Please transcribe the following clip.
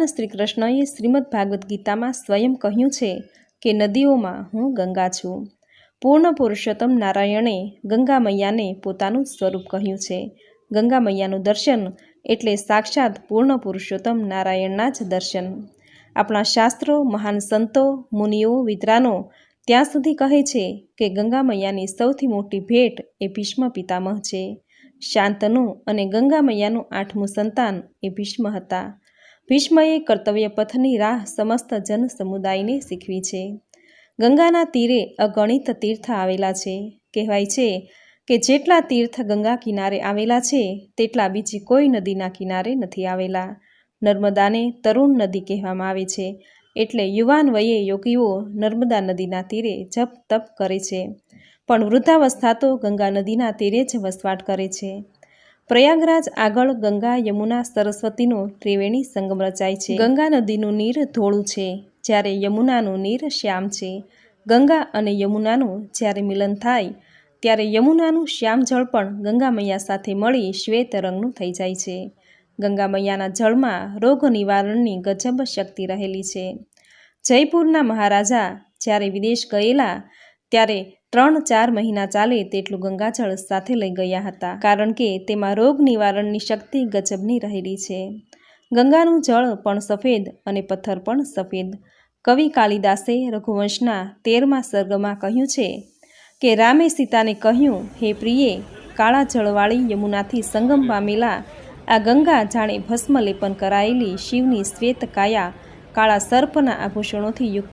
ભગવાન શ્રી કૃષ્ણએ શ્રીમદ ભાગવદ્ ગીતામાં સ્વયં કહ્યું છે કે નદીઓમાં હું ગંગા છું. પૂર્ણ પુરુષોત્તમ નારાયણે ગંગા મૈયાને પોતાનું સ્વરૂપ કહ્યું છે. ગંગા મૈયાનું દર્શન એટલે સાક્ષાત પૂર્ણ પુરુષોત્તમ નારાયણના જ દર્શન. આપણા શાસ્ત્રો, મહાન સંતો, મુનિઓ, વિદ્વાનો ત્યાં સુધી કહે છે કે ગંગા મૈયાની સૌથી મોટી ભેટ એ ભીષ્મ પિતામહ છે. શાંતનુ અને ગંગા મૈયાનું આઠમું સંતાન એ ભીષ્મ હતા. ભીષ્મએ કર્તવ્ય પથની રાહ સમસ્ત જન સમુદાયને શીખવી છે. ગંગાના તીરે અગણિત તીર્થ આવેલા છે. કહેવાય છે કે જેટલા તીર્થ ગંગા કિનારે આવેલા છે, તેટલા બીજી કોઈ નદીના કિનારે નથી આવેલા. નર્મદાને તરુણ નદી કહેવામાં આવે છે. એટલે યુવાન વયે યોગીઓ નર્મદા નદીના તીરે જપ તપ કરે છે. પણ વૃદ્ધાવસ્થા તો ગંગા નદીના તીરે જ વસવાટ કરે છે. પ્રયાગરાજ આગળ ગંગા યમુના સરસ્વતીનો ત્રિવેણી સંગમ રચાય છે. ગંગા નદીનું નીર ધોળું છે, જ્યારે યમુનાનું નીર શ્યામ છે. ગંગા અને યમુનાનું જ્યારે મિલન થાય, ત્યારે યમુનાનું શ્યામ જળ પણ ગંગા મૈયા સાથે મળી શ્વેત રંગનું થઈ જાય છે. ગંગા મૈયાના જળમાં રોગ નિવારણની ગજબ શક્તિ રહેલી છે. જયપુરના મહારાજા જ્યારે વિદેશ ગયેલા, ત્યારે ત્રણ ચાર મહિના ચાલે તેટલું ગંગાજળ સાથે લઈ ગયા હતા, કારણ કે તેમાં રોગ નિવારણની શક્તિ ગજબની રહેલી છે. ગંગાનું જળ પણ સફેદ અને પથ્થર પણ સફેદ. કવિ કાલિદાસે રઘુવંશના તેરમા સર્ગમાં કહ્યું છે કે, રામે સીતાને કહ્યું, હે પ્રિયે, કાળા જળવાળી યમુનાથી સંગમ પામેલા આ ગંગા જાણે ભસ્મલેપન કરાયેલી શિવની શ્વેત કાયા કાળા સર્પના આભૂષણોથી યુક્ત